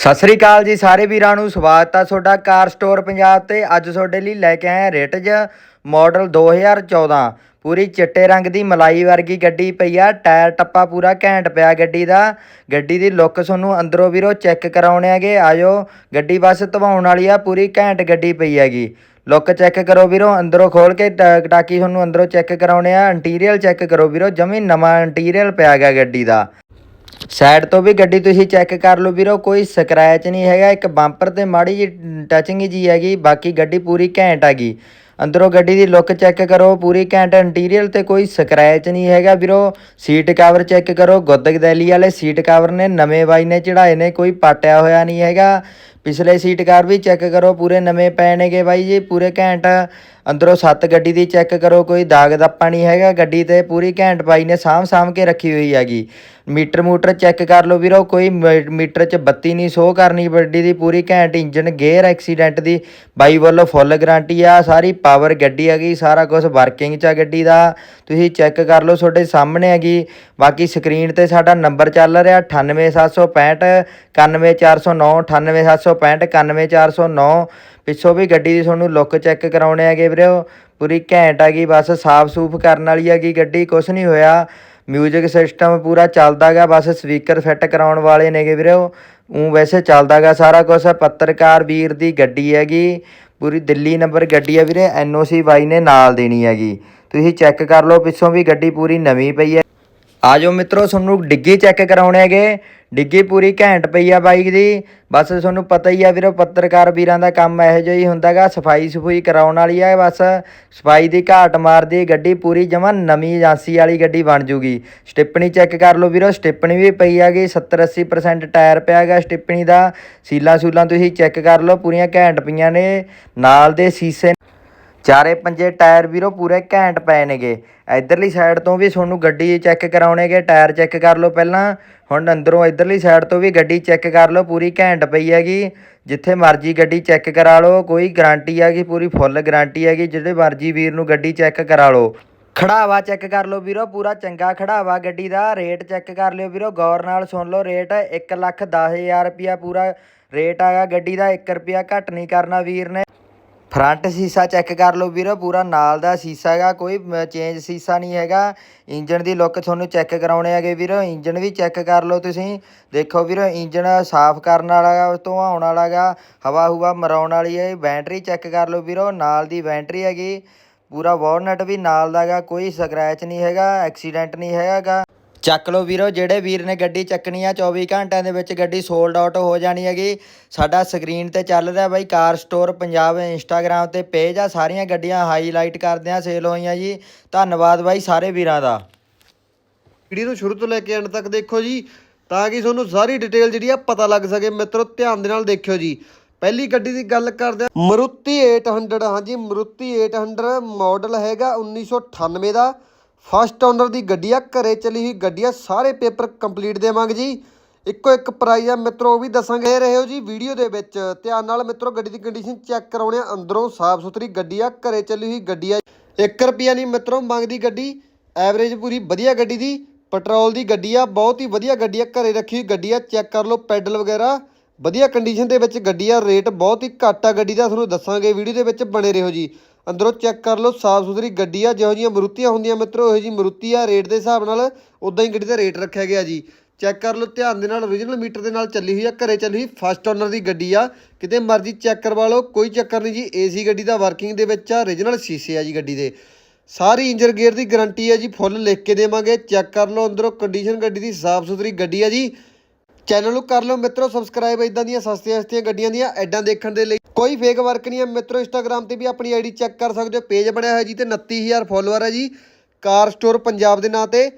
ਸਤਿ ਸ੍ਰੀ ਅਕਾਲ ਜੀ ਸਾਰੇ ਵੀਰਾਂ ਨੂੰ, ਸਵਾਗਤ ਆ ਤੁਹਾਡਾ ਕਾਰ ਸਟੋਰ ਪੰਜਾਬ ਤੇ। ਅੱਜ ਤੁਹਾਡੇ ਲਈ ਲੈ ਕੇ ਆਏ ਹਾਂ ਰਿਟਜ ਮਾਡਲ 2014 ਪੂਰੀ ਚਿੱਟੇ ਰੰਗ ਦੀ ਮਲਾਈ ਵਰਗੀ ਗੱਡੀ ਪਈ ਆ, ਟਾਇਰ ਟੱਪਾ ਪੂਰਾ ਘੈਂਟ ਪਿਆ ਗੱਡੀ ਦਾ। ਗੱਡੀ ਦੀ ਲੁੱਕ ਤੁਹਾਨੂੰ ਅੰਦਰੋਂ ਵੀਰੋ ਚੈੱਕ ਕਰਾਉਣੇ ਹੈਗੇ, ਆਜੋ। ਗੱਡੀ ਬਸ ਧਵਾਉਣ ਵਾਲੀ ਆ, ਪੂਰੀ ਘੈਂਟ ਗੱਡੀ ਪਈ ਹੈਗੀ। ਲੁੱਕ ਚੈੱਕ ਕਰੋ ਵੀਰੋ, ਅੰਦਰੋਂ ਖੋਲ ਕੇ ਟ- ਟਾਕੀ ਤੁਹਾਨੂੰ ਅੰਦਰੋਂ ਚੈੱਕ ਕਰਾਉਣੇ ਆ, ਇੰਟੀਰੀਅਰ ਚੈੱਕ ਕਰੋ ਵੀਰੋ, ਜਮੀ ਨਵਾਂ ਇੰਟੀਰੀਅਰ ਪਿਆ ਗਿਆ ਗੱਡੀ ਦਾ। ਸਾਈਡ ਤੋਂ ਵੀ ਗੱਡੀ ਤੁਸੀਂ ਚੈੱਕ ਕਰ ਲਓ ਵੀਰੋ, ਕੋਈ ਸਕ੍ਰੈਚ ਨਹੀਂ ਹੈਗਾ, ਇੱਕ ਬੰਪਰ ਤੇ ਮਾੜੀ ਜੀ ਟਚਿੰਗ ਜੀ ਹੈਗੀ, ਬਾਕੀ ਗੱਡੀ ਪੂਰੀ ਘੈਂਟ ਹੈਗੀ ਅੰਦਰੋਂ ਗੱਡੀ ਦੀ ਲੁੱਕ ਚੈੱਕ ਕਰੋ, ਪੂਰੀ ਘੈਂਟ ਇੰਟੀਰੀਅਰ ਤੇ ਕੋਈ ਸਕ੍ਰੈਚ ਨਹੀਂ ਹੈਗਾ ਵੀਰੋ। ਸੀਟ ਕਵਰ ਚੈੱਕ ਕਰੋ, ਗੁੱਦਗਦੈਲੀ ਵਾਲੇ ਸੀਟ ਕਵਰ ਨੇ, ਨਵੇਂ ਬਾਈ ਨੇ ਚੜਾਏ ਨੇ, ਕੋਈ ਪਾਟਿਆ ਹੋਇਆ ਨਹੀਂ ਹੈਗਾ। ਪਿਛਲੇ ਸੀਟ ਕਵਰ ਵੀ ਚੈੱਕ ਕਰੋ, ਪੂਰੇ ਨਵੇਂ ਪਏ ਨੇਗੇ ਬਾਈ ਜੀ, ਪੂਰੇ ਘੈਂਟ। ਅੰਦਰੋਂ ਸੱਤ ਗੱਡੀ ਦੀ ਚੈੱਕ ਕਰੋ, ਕੋਈ ਦਾਗ ਦੱਪਾ ਨਹੀਂ ਹੈਗਾ, ਗੱਡੀ ਤੇ ਪੂਰੀ ਘੈਂਟ ਬਾਈ ਨੇ ਸਾਂਭ ਸਾਂਭ ਕੇ ਰੱਖੀ ਹੋਈ ਹੈਗੀ। ਮੀਟਰ ਮੂਟਰ ਚੈੱਕ ਕਰ ਲਓ ਵੀਰੋ, ਕੋਈ ਮ- ਮੀਟਰ 'ਚ ਬੱਤੀ ਨਹੀਂ ਸ਼ੋ ਕਰਨੀ ਗੱਡੀ ਦੀ, ਪੂਰੀ ਘੈਂਟ ਇੰਜਨ ਗੇਅਰ ਐਕਸੀਡੈਂਟ ਦੀ, ਬਾਈ ਵੱਲੋਂ ਫੁੱਲ ਗਾਰੰਟੀ ਆ, ਸਾਰੀ ਪਾਵਰ ਗੱਡੀ ਹੈਗੀ, ਸਾਰਾ ਕੁਝ ਵਰਕਿੰਗ 'ਚ ਆ ਗੱਡੀ ਦਾ। ਤੁਸੀਂ ਚੈੱਕ ਕਰ ਲਓ, ਤੁਹਾਡੇ ਸਾਹਮਣੇ ਹੈਗੀ। ਬਾਕੀ ਸਕਰੀਨ ਤੇ ਸਾਡਾ ਨੰਬਰ ਚੱਲ ਰਿਹਾ 98765 91409 98765 91409 ਪਿੱਛੋਂ ਵੀ ਗੱਡੀ ਦੀ ਤੁਹਾਨੂੰ ਲੁੱਕ ਚੈੱਕ ਕਰਾਉਣੇ ਹੈਗੇ ਵੀਰੋ। ਪੂਰੀ ਘੈਂਟ ਹੈਗੀ ਬਸ ਸਾਫ਼ ਸੂਫ ਕਰਨ ਵਾਲੀ ਹੈਗੀ ਗੱਡੀ, ਕੁਛ ਨਹੀਂ ਹੋਇਆ। ਮਿਊਜ਼ਿਕ ਸਿਸਟਮ ਪੂਰਾ ਚੱਲਦਾ ਗਾ, ਬਸ ਸਪੀਕਰ ਫਿੱਟ ਕਰਾਉਣ ਵਾਲੇ ਨੇਗੇ ਵੀਰੋ। ਉਹ ਵੈਸੇ ਚੱਲਦਾ ਗਾ ਸਾਰਾ ਕੁਝ ਪੱਤਰਕਾਰ ਵੀਰ ਦੀ ਗੱਡੀ ਹੈਗੀ। ਪੂਰੀ ਦਿੱਲੀ ਨੰਬਰ ਗੱਡੀ ਹੈ ਵੀਰੇ ਐਨਓਸੀ ਬਾਈ ਨੇ ਨਾਲ ਦੇਣੀ ਹੈਗੀ। ਤੁਸੀਂ ਚੈੱਕ ਕਰ ਲਓ, ਪਿੱਛੋਂ ਵੀ ਗੱਡੀ ਪੂਰੀ ਨਵੀਂ ਪਈ ਹੈ। ਆਜੋ ਮਿੱਤਰੋ, ਤੁਹਾਨੂੰ ਡਿੱਗੀ ਚੈੱਕ ਕਰਾਉਣੇ ਹੈਗੇ। ਡਿੱਗੀ ਪੂਰੀ ਘੈਂਟ ਪਈ ਆ ਬਾਈਕ ਦੀ। ਬਸ ਤੁਹਾਨੂੰ ਪਤਾ ਹੀ ਆ ਵੀਰੋ, ਪੱਤਰਕਾਰ ਵੀਰਾਂ ਦਾ ਕੰਮ ਇਹੋ ਜਿਹਾ ਹੀ ਹੁੰਦਾਗਾ। ਸਫ਼ਾਈ ਸਫੂਈ ਕਰਾਉਣ ਵਾਲੀ ਆ ਬਸ। ਸਫ਼ਾਈ ਦੀ ਘਾਟ ਮਾਰਦੀ ਗੱਡੀ ਪੂਰੀ ਜਮਾ ਨਵੀਂ ਏਜੰਸੀ ਵਾਲੀ ਗੱਡੀ ਬਣ ਜੂਗੀ। ਸਟਿੱਪਣੀ ਚੈੱਕ ਕਰ ਲਓ ਵੀਰੋ ਸਟਿੱਪਣੀ ਵੀ ਪਈ ਹੈਗੀ 70 80% ਟਾਇਰ ਪਿਆ ਹੈਗਾ ਸਟਿੱਪਣੀ ਦਾ। ਸੀਲਾਂ ਸੂਲਾਂ ਤੁਸੀਂ ਚੈੱਕ ਕਰ ਲਓ, ਪੂਰੀਆਂ ਘੈਂਟ ਪਈਆਂ ਨੇ। ਨਾਲ ਦੇ ਸੀਸੇ ਚਾਰੇ ਪੰਜੇ ਟਾਇਰ ਵੀਰੋ ਪੂਰੇ ਘੈਂਟ ਪਏ ਨੇਗੇ। ਇਧਰਲੀ ਸਾਈਡ ਤੋਂ ਵੀ ਤੁਹਾਨੂੰ ਗੱਡੀ ਚੈੱਕ ਕਰਾਉਣੇਗੇ ਟਾਇਰ ਚੈੱਕ ਕਰ ਲਓ ਪਹਿਲਾਂ। ਹੁਣ ਅੰਦਰੋਂ ਇਧਰਲੀ ਸਾਈਡ ਤੋਂ ਵੀ ਗੱਡੀ ਚੈੱਕ ਕਰ ਲਓ, ਪੂਰੀ ਘੈਂਟ ਪਈ ਹੈਗੀ। ਜਿੱਥੇ ਮਰਜ਼ੀ ਗੱਡੀ ਚੈੱਕ ਕਰਾ ਲਓ, ਕੋਈ ਗਾਰੰਟੀ ਹੈਗੀ, ਪੂਰੀ ਫੁੱਲ ਗਾਰੰਟੀ ਹੈਗੀ ਜਿਹੜੇ ਮਰਜ਼ੀ ਵੀਰ ਨੂੰ ਗੱਡੀ ਚੈੱਕ ਕਰਾ ਲਓ। ਖੜਾਵਾ ਚੈੱਕ ਕਰ ਲਓ ਵੀਰੋ, ਪੂਰਾ ਚੰਗਾ ਖੜਾਵਾ ਗੱਡੀ ਦਾ ਰੇਟ ਚੈੱਕ ਕਰ ਲਿਓ ਵੀਰੋ, ਗੌਰ ਨਾਲ ਸੁਣ ਲਓ ਰੇਟ 1 ਲੱਖ 10000 ਰੁਪਿਆ ਪੂਰਾ ਰੇਟ ਆਗਾ ਗੱਡੀ ਦਾ 1 ਰੁਪਿਆ ਘੱਟ ਨਹੀਂ ਕਰਨਾ ਵੀਰ ਨੇ। ਫਰੰਟ ਸੀਸਾ ਚੈੱਕ ਕਰ ਲਓ ਵੀਰੋ, ਪੂਰਾ ਨਾਲ ਦਾ ਸੀਸਾ ਹੈਗਾ, ਕੋਈ ਚੇਂਜ ਸੀਸਾ ਨਹੀਂ ਹੈਗਾ। ਇੰਜਨ ਦੀ ਲੁੱਕ ਤੁਹਾਨੂੰ ਚੈੱਕ ਕਰਾਉਣੇ ਹੈਗੇ ਵੀਰੋ ਇੰਜਨ ਵੀ ਚੈੱਕ ਕਰ ਲਓ ਤੁਸੀਂ। ਦੇਖੋ ਵੀਰੋ ਇੰਜਨ ਸਾਫ਼ ਕਰਨ ਵਾਲਾ ਗਾ ਧੁਆਉਣ ਵਾਲਾ ਗਾ ਹਵਾ ਹੁਵਾ ਮਰਾਉਣ ਵਾਲੀ ਹੈ, ਬੈਟਰੀ ਚੈੱਕ ਕਰ ਲਓ ਵੀਰੋ, ਨਾਲ ਦੀ ਬੈਟਰੀ ਹੈਗੀ। ਪੂਰਾ ਵਾਰਨਟ ਵੀ ਨਾਲ ਦਾ ਗਾ ਕੋਈ ਸਕ੍ਰੈਚ ਨਹੀਂ ਹੈਗਾ ਐਕਸੀਡੈਂਟ ਨਹੀਂ ਹੈਗਾ। ਚੱਕ ਲਓ ਵੀਰੋ, ਜਿਹੜੇ ਵੀਰ ਨੇ ਗੱਡੀ ਚੱਕਣੀ ਆ 24 ਘੰਟਿਆਂ ਦੇ ਵਿੱਚ ਗੱਡੀ ਸੋਲਡ ਆਊਟ ਹੋ ਜਾਣੀ ਹੈਗੀ। ਸਾਡਾ ਸਕਰੀਨ ਤੇ ਚੱਲ ਰਿਹਾ Bai car store Punjab Instagram ਤੇ ਪੇਜ ਆ, ਸਾਰੀਆਂ ਗੱਡੀਆਂ ਹਾਈਲਾਈਟ ਕਰਦੇ ਆ ਸੇਲ ਹੋਈਆਂ ਜੀ। ਧੰਨਵਾਦ ਬਾਈ ਸਾਰੇ ਵੀਰਾਂ ਦਾ। ਵੀਡੀਓ ਨੂੰ ਸ਼ੁਰੂ ਤੋਂ ਲੈ ਕੇ ਐਂਡ ਤੱਕ ਦੇਖੋ ਜੀ, ਤਾਂ ਕਿ ਤੁਹਾਨੂੰ ਸਾਰੀ ਡਿਟੇਲ ਜਿਹੜੀ ਆ ਪਤਾ ਲੱਗ ਸਕੇ। ਮਿੱਤਰੋ, ਧਿਆਨ ਦੇ ਨਾਲ ਦੇਖਿਓ ਜੀ। ਪਹਿਲੀ ਗੱਡੀ ਦੀ ਗੱਲ ਕਰਦੇ ਆ, ਮਰੂਤੀ 800 ਹਾਂਜੀ, ਮਰੂਤੀ 800 ਮਾਡਲ ਹੈਗਾ 1998 ਦਾ। ਫਸਟ ਓਨਰ ਦੀ ਗੱਡੀ ਆ, ਘਰੇ ਚਲੀ ਹੋਈ ਗੱਡੀ ਆ, ਸਾਰੇ ਪੇਪਰ ਕੰਪਲੀਟ ਦੇਵਾਂਗੇ ਜੀ। ਇੱਕੋ ਇੱਕ ਪ੍ਰਾਈਜ਼ ਆ, ਮਿੱਤਰੋ, ਉਹ ਵੀ ਦੱਸਾਂਗੇ। ਰਹੇ ਹੋ ਜੀ ਵੀਡੀਓ ਦੇ ਵਿੱਚ। ਧਿਆਨ ਨਾਲ ਮਿੱਤਰੋ, ਗੱਡੀ ਦੀ ਕੰਡੀਸ਼ਨ ਚੈੱਕ ਕਰਾਉਣੇ ਆ। ਅੰਦਰੋਂ ਸਾਫ਼ ਸੁਥਰੀ ਗੱਡੀ ਆ, ਘਰੇ ਚੱਲੀ ਹੋਈ ਗੱਡੀ ਆ। 1 ਰੁਪਿਆ ਨਹੀਂ ਮਿੱਤਰੋ, ਮੰਗਦੀ ਗੱਡੀ। ਐਵਰੇਜ ਪੂਰੀ ਵਧੀਆ ਗੱਡੀ ਦੀ ਪੈਟਰੋਲ ਦੀ ਗੱਡੀ ਆ, ਬਹੁਤ ਹੀ ਵਧੀਆ ਗੱਡੀ ਆ, ਘਰੇ ਰੱਖੀ ਹੋਈ ਗੱਡੀ ਆ। ਚੈੱਕ ਕਰ ਲਓ ਪੈਡਲ ਵਗੈਰਾ। ਵਧੀਆ ਕੰਡੀਸ਼ਨ ਦੇ ਵਿੱਚ ਗੱਡੀ ਆ ਰੇਟ ਬਹੁਤ ਹੀ ਘੱਟ ਆ ਗੱਡੀ ਦਾ, ਤੁਹਾਨੂੰ ਦੱਸਾਂਗੇ। ਵੀਡੀਓ ਦੇ ਵਿੱਚ ਬਣੇ ਰਹੋ ਜੀ। ਅੰਦਰੋਂ ਚੈੱਕ ਕਰ ਲਓ, ਸਾਫ਼ ਸੁਥਰੀ ਗੱਡੀ ਆ, ਜਿਹੋ ਜਿਹੀਆਂ ਮਰੂਤੀਆਂ ਹੁੰਦੀਆਂ ਮਿੱਤਰੋ, ਇਹੋ ਜੀ ਮਰੂਤੀ ਆ, ਰੇਟ ਦੇ ਹਿਸਾਬ ਨਾਲ ਉਦਾਂ ਹੀ ਗੱਡੀ ਦਾ ਰੇਟ ਰੱਖਿਆ ਗਿਆ ਜੀ। ਚੈੱਕ ਕਰ ਲਓ, ਧਿਆਨ ਦੇ ਨਾਲ origignal ਮੀਟਰ ਦੇ ਨਾਲ ਚੱਲੀ ਹੋਈ ਆ, ਘਰੇ ਚੱਲੀ ਹੋਈ ਫਸਟ ਓਨਰ ਦੀ ਗੱਡੀ ਆ। ਕਿਤੇ ਮਰਜ਼ੀ ਚੈੱਕ ਕਰਵਾ ਲਓ, ਕੋਈ ਚੱਕਰ ਨਹੀਂ ਜੀ ਏਸੀ ਗੱਡੀ ਦਾ ਵਰਕਿੰਗ ਦੇ ਵਿੱਚ ਆ origignal ਸ਼ੀਸ਼ੇ ਆ ਜੀ ਗੱਡੀ ਦੇ। ਸਾਰੀ ਇੰਜਨ ਗੇਅਰ ਦੀ ਗਾਰੰਟੀ ਹੈ ਜੀ ਫੁੱਲ ਲਿਖ ਕੇ ਦੇਵਾਂਗੇ, ਚੈੱਕ ਕਰ ਲਓ ਅੰਦਰੋਂ ਕੰਡੀਸ਼ਨ ਗੱਡੀ ਦੀ ਸਾਫ਼ ਸੁਥਰੀ ਗੱਡੀ ਹੈ ਜੀ। ਚੈਨਲ ਨੂੰ ਕਰ ਲਓ ਮਿੱਤਰੋ ਸਬਸਕ੍ਰਾਈਬ ਇਦਾਂ ਦੀਆਂ ਸਸਤੀਆਂ ਸਸਤੀਆਂ ਗੱਡੀਆਂ ਦੀਆਂ ਐਡਾਂ ਦੇਖਣ ਦੇ ਲਈ। ਕੋਈ ਫੇਕ ਵਰਕ ਨਹੀਂ ਹੈ ਮਿੱਤਰੋ ਇੰਸਟਾਗ੍ਰam ਤੇ ਵੀ ਆਪਣੀ ਆਈਡੀ ਚੈੱਕ ਕਰ ਸਕਦੇ ਹੋ। ਪੇਜ ਬਣਿਆ ਹੋਇਆ ਜੀ ਤੇ 29000 ਫੋਲੋਅਰ ਹੈ ਜੀ। ਕਾਰ ਸਟੋਰ ਪੰਜਾਬ ਦੇ ਨਾਂ ਤੇ।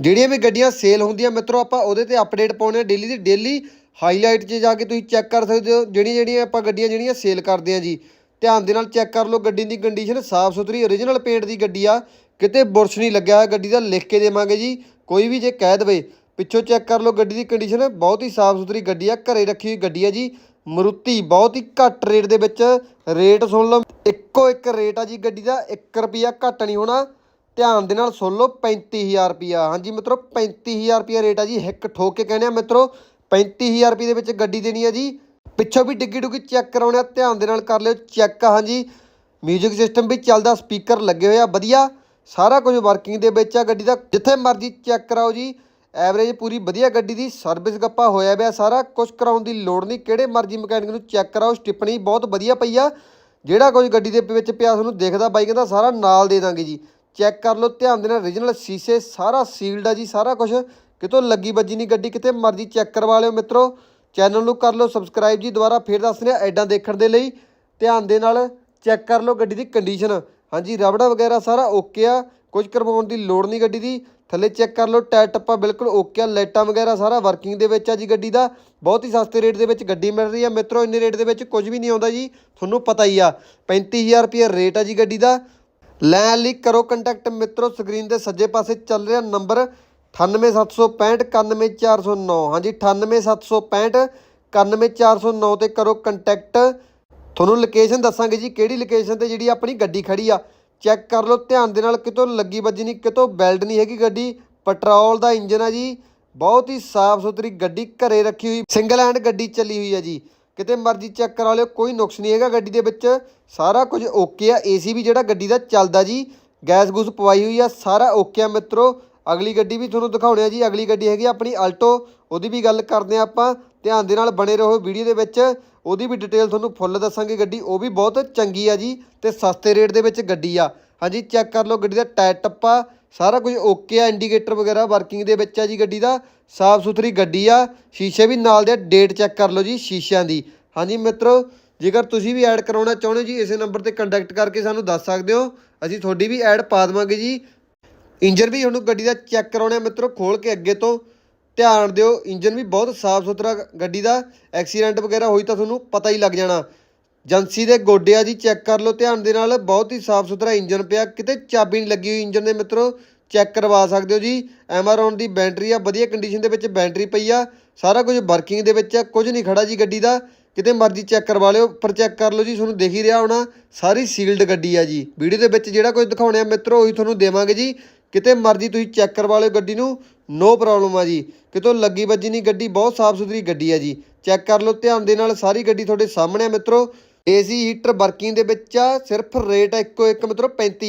ਜਿਹੜੀਆਂ ਵੀ ਗੱਡੀਆਂ ਸੇਲ ਹੁੰਦੀਆਂ ਮਿੱਤਰੋ, ਆਪਾਂ ਉਹਦੇ ਤੇ ਅਪਡੇਟ ਪਾਉਣੇ ਆ ਡੇਲੀ ਦੀ ਡੇਲੀ ਹਾਈਲਾਈਟ 'ਚ ਜਾ ਕੇ ਤੁਸੀਂ ਚੈੱਕ ਕਰ ਸਕਦੇ ਹੋ, ਜਿਹੜੀਆਂ ਜਿਹੜੀਆਂ ਆਪਾਂ ਗੱਡੀਆਂ ਜਿਹੜੀਆਂ ਸੇਲ ਕਰਦੇ ਆ ਜੀ। ਧਿਆਨ ਦੇ ਨਾਲ ਚੈੱਕ ਕਰ ਲਓ, ਗੱਡੀ ਦੀ ਕੰਡੀਸ਼ਨ ਸਾਫ਼ ਸੁਥਰੀ origignal ਪੇਂਟ ਦੀ ਗੱਡੀ ਆ। ਕਿਤੇ ਬੁਰਸ਼ ਨਹੀਂ ਲੱਗਿਆ ਹੋਇਆ, ਗੱਡੀ ਦਾ ਲਿਖ ਕੇ ਦੇਵਾਂਗੇ ਜੀ। ਕੋਈ ਵੀ ਜੇ ਕਹਿ ਦਵੇ ਪਿੱਛੋਂ ਚੈੱਕ ਕਰ ਲਓ, ਗੱਡੀ ਦੀ ਕੰਡੀਸ਼ਨ ਬਹੁਤ ਹੀ ਸਾਫ਼ ਸੁਥਰੀ ਗੱਡੀ ਆ, ਘਰੇ ਰੱਖੀ ਹੋਈ ਗੱਡੀ ਆ ਜੀ, ਮਰੂਤੀ, ਬਹੁਤ ਹੀ ਘੱਟ ਰੇਟ ਦੇ ਵਿੱਚ ਰੇਟ ਸੁਣ ਲਓ, ਇੱਕੋ ਇੱਕ ਰੇਟ ਆ ਜੀ ਗੱਡੀ ਦਾ 1 ਰੁਪਿਆ ਘੱਟ ਨਹੀਂ ਹੋਣਾ, ਧਿਆਨ ਦੇ ਨਾਲ ਸੁਣ ਲਓ 35000 ਰੁਪਿਆ ਹਾਂਜੀ ਮਿੱਤਰੋ 35000 ਰੁਪਿਆ ਰੇਟ ਆ ਜੀ ਹਿੱਕ ਠੋਕ ਕੇ ਕਹਿੰਦੇ ਆ ਮਿੱਤਰੋ 35000 ਰੁਪਏ ਦੇ ਵਿੱਚ ਗੱਡੀ ਦੇਣੀ ਆ ਜੀ, ਪਿੱਛੋਂ ਵੀ ਡਿੱਗੀ ਡੁੱਗੀ ਚੈੱਕ ਕਰਾਉਣੇ ਆ, ਧਿਆਨ ਦੇ ਨਾਲ ਕਰ ਲਿਓ, ਚੈੱਕ ਹਾਂਜੀ ਮਿਊਜ਼ਿਕ ਸਿਸਟਮ ਵੀ ਚੱਲਦਾ ਸਪੀਕਰ ਲੱਗੇ ਹੋਏ ਆ, ਵਧੀਆ, ਸਾਰਾ ਕੁਝ ਵਰਕਿੰਗ ਦੇ ਵਿੱਚ ਆ ਗੱਡੀ ਦਾ, ਜਿੱਥੇ ਮਰਜ਼ੀ ਚੈੱਕ ਕਰਾਓ ਜੀ ਐਵਰੇਜ ਪੂਰੀ ਵਧੀਆ ਗੱਡੀ ਦੀ ਸਰਵਿਸ ਗੱਪਾ ਹੋਇਆ ਪਿਆ ਸਾਰਾ ਕੁਝ ਕਰਾਉਣ ਦੀ ਲੋੜ ਨਹੀਂ, ਕਿਹੜੇ ਮਰਜ਼ੀ ਮਕੈਨਿਕ ਨੂੰ ਚੈੱਕ ਕਰਾਓ ਸਟਿਪਣੀ ਬਹੁਤ ਵਧੀਆ ਪਈ ਆ। ਜਿਹੜਾ ਕੁਝ ਗੱਡੀ ਦੇ ਵਿੱਚ ਪਿਆ ਤੁਹਾਨੂੰ ਦਿਖਦਾ ਬਾਈ ਕਹਿੰਦਾ ਸਾਰਾ ਨਾਲ ਦੇ ਦਾਂਗੇ ਜੀ। ਚੈੱਕ ਕਰ ਲਓ, ਧਿਆਨ ਦੇ ਨਾਲ origignal ਸ਼ੀਸ਼ੇ, ਸਾਰਾ ਸੀਲਡ ਆ ਜੀ, ਸਾਰਾ ਕੁਝ ਕਿਤੋਂ ਲੱਗੀ ਬੱਜੀ ਨਹੀਂ ਗੱਡੀ, ਕਿਤੇ ਮਰਜ਼ੀ ਚੈੱਕ ਕਰਵਾ ਲਿਓ ਮਿੱਤਰੋ। ਚੈਨਲ ਨੂੰ ਕਰ ਲਓ ਸਬਸਕ੍ਰਾਈਬ ਜੀ, ਦੁਬਾਰਾ ਫੇਰ ਦੱਸ ਰਿਹਾ ਐਡਾਂ ਦੇਖਣ ਦੇ ਲਈ। ਧਿਆਨ ਦੇ ਨਾਲ ਚੈੱਕ ਕਰ ਲਓ ਗੱਡੀ ਦੀ ਕੰਡੀਸ਼ਨ ਹਾਂਜੀ, ਰਬੜਾ ਵਗੈਰਾ ਸਾਰਾ ਓਕੇ ਆ ਕੁਝ ਕਰਵਾਉਣ ਦੀ ਲੋੜ ਨਹੀਂ ਗੱਡੀ ਦੀ। ਥੱਲੇ ਚੈੱਕ ਕਰ ਲਓ, ਟਾਇਰ ਟੱਪਾ ਬਿਲਕੁਲ ਓਕੇ ਆ, ਲਾਈਟਾਂ ਵਗੈਰਾ ਸਾਰਾ ਵਰਕਿੰਗ ਦੇ ਵਿੱਚ ਆ ਜੀ ਗੱਡੀ ਦਾ। ਬਹੁਤ ਹੀ ਸਸਤੇ ਰੇਟ ਦੇ ਵਿੱਚ ਗੱਡੀ ਮਿਲ ਰਹੀ ਆ। ਮਿੱਤਰੋ, ਇੰਨੇ ਰੇਟ ਦੇ ਵਿੱਚ ਕੁਝ ਵੀ ਨਹੀਂ ਆਉਂਦਾ ਜੀ, ਤੁਹਾਨੂੰ ਪਤਾ ਹੀ ਆ। 35000 ਰੁਪਏ ਰੇਟ ਆ ਜੀ ਗੱਡੀ ਦਾ। ਲੈਣ ਲਈ, ਕਰੋ ਕੰਟੈਕਟ ਮਿੱਤਰੋ ਸਕਰੀਨ ਦੇ ਸੱਜੇ ਪਾਸੇ ਚੱਲ ਰਿਹਾ ਨੰਬਰ 98765 91409 ਹਾਂਜੀ 98765 91409 ਤੇ ਕਰੋ ਕੰਟੈਕਟ ਤੁਹਾਨੂੰ ਲੋਕੇਸ਼ਨ ਦੱਸਾਂਗੇ ਜੀ, ਕਿਹੜੀ ਲੋਕੇਸ਼ਨ ਤੇ ਜਿਹੜੀ ਆਪਣੀ ਗੱਡੀ ਖੜੀ ਆ। ਚੈੱਕ ਕਰ ਲਓ, ਧਿਆਨ ਦੇ ਨਾਲ ਕਿਤੋਂ ਲੱਗੀ ਵੱਜੀ ਨਹੀਂ, ਕਿਤੋਂ ਬੈਲਟ ਨਹੀਂ ਹੈਗੀ ਗੱਡੀ। ਪੈਟਰੋਲ ਦਾ ਇੰਜਨ ਆ ਜੀ, ਬਹੁਤ ਹੀ ਸਾਫ਼ ਸੁਥਰੀ ਗੱਡੀ ਘਰੇ ਰੱਖੀ ਹੋਈ ਸਿੰਗਲ ਹੈਂਡ ਗੱਡੀ ਚੱਲੀ ਹੋਈ ਆ ਜੀ। ਕਿਤੇ ਮਰਜ਼ੀ ਚੈੱਕ ਕਰਾ ਲਿਓ, ਕੋਈ ਨੁਕਸ ਨਹੀਂ ਹੈਗਾ ਗੱਡੀ ਦੇ ਵਿੱਚ। ਸਾਰਾ ਕੁਝ ਓਕੇ ਆ, ਏਸੀ ਵੀ ਜਿਹੜਾ ਗੱਡੀ ਦਾ ਚੱਲਦਾ ਜੀ ਗੈਸ ਗੂਸ ਪਵਾਈ ਹੋਈ ਆ, ਸਾਰਾ ਓਕੇ ਆ ਮਿੱਤਰੋ। ਅਗਲੀ ਗੱਡੀ ਵੀ ਤੁਹਾਨੂੰ ਦਿਖਾਉਣੇ ਆ ਜੀ, ਅਗਲੀ ਗੱਡੀ ਹੈਗੀ ਆ ਆਪਣੀ ਆਲਟੋ ਉਹਦੀ ਵੀ ਗੱਲ ਕਰਦੇ ਆ ਆਪਾਂ। ਧਿਆਨ ਦੇ ਨਾਲ ਬਣੇ ਰਹੋ ਵੀਡੀਓ ਦੇ ਵਿੱਚ। ਉਹਦੀ ਵੀ ਡਿਟੇਲ ਤੁਹਾਨੂੰ ਫੁੱਲ ਦੱਸਾਂਗੇ ਗੱਡੀ, ਉਹ ਵੀ ਬਹੁਤ ਚੰਗੀ ਆ ਜੀ ਤੇ ਸਸਤੇ ਰੇਟ ਦੇ ਵਿੱਚ ਗੱਡੀ ਆ। ਹਾਂਜੀ ਚੈੱਕ ਕਰ ਲਓ ਗੱਡੀ ਦਾ ਟਾਇਰ ਟੱਪਾ, ਸਾਰਾ ਕੁਝ ਓਕੇ ਆ ਇੰਡੀਕੇਟਰ ਵਗੈਰਾ ਵਰਕਿੰਗ ਦੇ ਵਿੱਚ ਆ ਜੀ ਗੱਡੀ ਦਾ। ਸਾਫ਼ ਸੁਥਰੀ ਗੱਡੀ ਆ, ਸ਼ੀਸ਼ੇ ਵੀ ਨਾਲ ਦੇ ਡੇਟ ਚੈੱਕ ਕਰ ਲਓ ਜੀ ਸ਼ੀਸ਼ਿਆਂ ਦੀ। ਹਾਂਜੀ ਮਿੱਤਰੋ, ਜੇਕਰ ਤੁਸੀਂ ਵੀ ਐਡ ਕਰਾਉਣਾ ਚਾਹੁੰਦੇ ਹੋ ਜੀ, ਇਸੇ ਨੰਬਰ ਤੇ ਕੰਟੈਕਟ ਕਰਕੇ ਸਾਨੂੰ ਦੱਸ ਸਕਦੇ ਹੋ। ਅਸੀਂ ਤੁਹਾਡੀ ਵੀ ਐਡ ਪਾ ਦੇਵਾਂਗੇ ਜੀ। ਇੰਜਨ ਵੀ ਤੁਹਾਨੂੰ ਗੱਡੀ ਦਾ ਚੈੱਕ ਕਰਾਉਣਾ ਮਿੱਤਰੋ ਖੋਲ ਕੇ ਅੱਗੇ ਤੋਂ ਧਿਆਨ ਦਿਓ ਇੰਜਨ ਵੀ ਬਹੁਤ ਸਾਫ਼ ਸੁਥਰਾ ਗੱਡੀ ਦਾ, ਐਕਸੀਡੈਂਟ ਵਗੈਰਾ ਹੋਈ ਤਾਂ ਤੁਹਾਨੂੰ ਪਤਾ ਹੀ ਲੱਗ ਜਾਣਾ। ਏਜੰਸੀ ਦੇ ਗੋਡੇ ਆ ਜੀ ਚੈੱਕ ਕਰ ਲਓ, ਧਿਆਨ ਦੇ ਨਾਲ ਬਹੁਤ ਹੀ ਸਾਫ਼ ਸੁਥਰਾ ਇੰਜਨ ਪਿਆ, ਕਿਤੇ ਚਾਬੀ ਨਹੀਂ ਲੱਗੀ ਹੋਈ ਇੰਜਨ ਦੇ ਮਿੱਤਰੋ, ਚੈੱਕ ਕਰਵਾ ਸਕਦੇ ਹੋ ਜੀ। ਐਮਾਰੋਨ ਦੀ ਬੈਟਰੀ ਆ, ਵਧੀਆ ਕੰਡੀਸ਼ਨ ਦੇ ਵਿੱਚ ਬੈਟਰੀ ਪਈ ਆ, ਸਾਰਾ ਕੁਝ ਵਰਕਿੰਗ ਦੇ ਵਿੱਚ ਆ, ਕੁਝ ਨਹੀਂ ਖੜਾ ਜੀ ਗੱਡੀ ਦਾ, ਕਿਤੇ ਮਰਜ਼ੀ ਚੈੱਕ ਕਰਵਾ ਲਿਓ, ਪਰ ਚੈੱਕ ਕਰ ਲਓ ਜੀ, ਤੁਹਾਨੂੰ ਦੇਖ ਹੀ ਰਿਹਾ ਹੋਣਾ, ਸਾਰੀ ਸੀਲਡ ਗੱਡੀ ਆ ਜੀ। ਵੀਡੀਓ ਦੇ ਵਿੱਚ ਜਿਹੜਾ ਕੁਝ ਦਿਖਾਉਣੇ ਆ ਮਿੱਤਰੋ, ਉਹੀ ਤੁਹਾਨੂੰ ਦੇਵਾਂਗੇ ਜੀ। ਕਿਤੇ ਮਰਜ਼ੀ ਤੁਸੀਂ ਚੈੱਕ ਕਰਵਾ ਲਿਓ ਗੱਡੀ ਨੂੰ ਨੋ ਪ੍ਰੋਬਲਮ ਆ ਜੀ। ਕਿਤੋਂ ਲੱਗੀ ਵੱਜੀ ਨਹੀਂ ਗੱਡੀ, ਬਹੁਤ ਸਾਫ਼ ਸੁਥਰੀ ਗੱਡੀ ਆ ਜੀ। ਚੈੱਕ ਕਰ ਲਓ, ਧਿਆਨ ਦੇ ਨਾਲ ਸਾਰੀ ਗੱਡੀ ਤੁਹਾਡੇ ਸਾਹਮਣੇ ਆ ਮਿੱਤਰੋ। ਏਸੀ ਹੀਟਰ ਵਰਕਿੰਗ ਦੇ ਵਿੱਚ ਆ, ਸਿਰਫ ਰੇਟ ਇੱਕੋ ਇੱਕ ਮਿੱਤਰੋ 35